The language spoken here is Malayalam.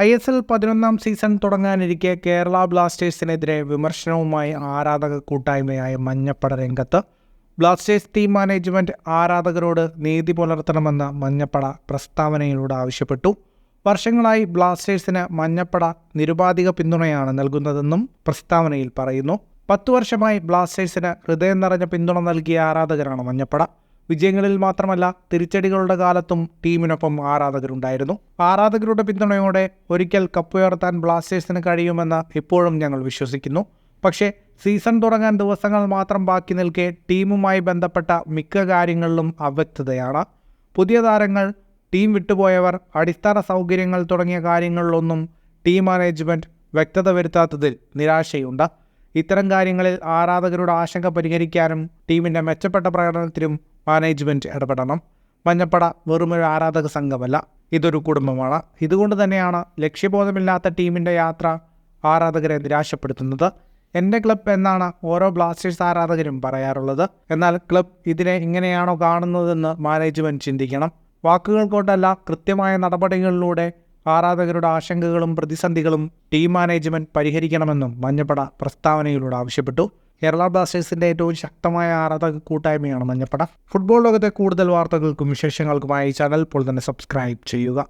ഐ എസ് എൽ പതിനൊന്നാം സീസൺ തുടങ്ങാനിരിക്കെ കേരള ബ്ലാസ്റ്റേഴ്സിനെതിരെ വിമർശനവുമായി ആരാധക കൂട്ടായ്മയായ മഞ്ഞപ്പട രംഗത്ത്. ബ്ലാസ്റ്റേഴ്സ് ടീം മാനേജ്മെന്റ് ആരാധകരോട് നീതി പുലർത്തണമെന്ന മഞ്ഞപ്പട പ്രസ്താവനയിലൂടെ ആവശ്യപ്പെട്ടു. വർഷങ്ങളായി ബ്ലാസ്റ്റേഴ്സിന് മഞ്ഞപ്പട നിരുപാധിക പിന്തുണയാണ് നൽകുന്നതെന്നും പ്രസ്താവനയിൽ പറയുന്നു. പത്തു വർഷമായി ബ്ലാസ്റ്റേഴ്സിന് ഹൃദയം നിറഞ്ഞ പിന്തുണ നൽകിയ ആരാധകരാണ് മഞ്ഞപ്പട. വിജയങ്ങളിൽ മാത്രമല്ല തിരിച്ചടികളുടെ കാലത്തും ടീമിനൊപ്പം ആരാധകരുണ്ടായിരുന്നു. ആരാധകരുടെ പിന്തുണയോടെ ഒരിക്കൽ കപ്പ് ഉയർത്താൻ ബ്ലാസ്റ്റേഴ്സിന് കഴിയുമെന്ന് ഇപ്പോഴും ഞങ്ങൾ വിശ്വസിക്കുന്നു. പക്ഷേ സീസൺ തുടങ്ങാൻ ദിവസങ്ങൾ മാത്രം ബാക്കി നിൽക്കെ ടീമുമായി ബന്ധപ്പെട്ട മിക്ക കാര്യങ്ങളിലും അവ്യക്തതയാണ്. പുതിയ താരങ്ങൾ ടീം വിട്ടുപോയവർ അടിസ്ഥാന സൗകര്യങ്ങൾ തുടങ്ങിയ കാര്യങ്ങളിലൊന്നും ടീം മാനേജ്മെന്റ് വ്യക്തത വരുത്താത്തതിൽ നിരാശയുണ്ട്. ഇത്തരം കാര്യങ്ങളിൽ ആരാധകരുടെ ആശങ്ക പരിഹരിക്കാനും ടീമിന്റെ മെച്ചപ്പെട്ട പ്രകടനത്തിനും മാനേജ്മെന്റ് ഇടപെടണം. മഞ്ഞപ്പട വെറുമൊരു ആരാധക സംഘമല്ല ഇതൊരു കുടുംബമാണ്. ഇതുകൊണ്ട് തന്നെയാണ് ലക്ഷ്യബോധമില്ലാത്ത ടീമിന്റെ യാത്ര ആരാധകരെ നിരാശപ്പെടുത്തുന്നത്. എന്റെ ക്ലബ് എന്നാണ് ഓരോ ബ്ലാസ്റ്റേഴ്സ് ആരാധകരും പറയാറുള്ളത്. എന്നാൽ ക്ലബ് ഇതിനെ ഇങ്ങനെയാണോ കാണുന്നതെന്ന് മാനേജ്മെന്റ് ചിന്തിക്കണം. വാക്കുകൾ കൊണ്ടല്ല കൃത്യമായ നടപടികളിലൂടെ ആരാധകരുടെ ആശങ്കകളും പ്രതിസന്ധികളും ടീം മാനേജ്മെന്റ് പരിഹരിക്കണമെന്നും മഞ്ഞപ്പട പ്രസ്താവനയിലൂടെ ആവശ്യപ്പെട്ടു. കേരള ബ്ലാസ്റ്റേഴ്സിന്റെ ഏറ്റവും ശക്തമായ ആരാധക കൂട്ടായ്മയാണ് മഞ്ഞപ്പട. ഫുട്ബോൾ ലോകത്തെ കൂടുതൽ വാർത്തകൾക്കും വിശേഷങ്ങൾക്കുമായി ചാനൽ ഇപ്പോൾ തന്നെ സബ്സ്ക്രൈബ് ചെയ്യുക.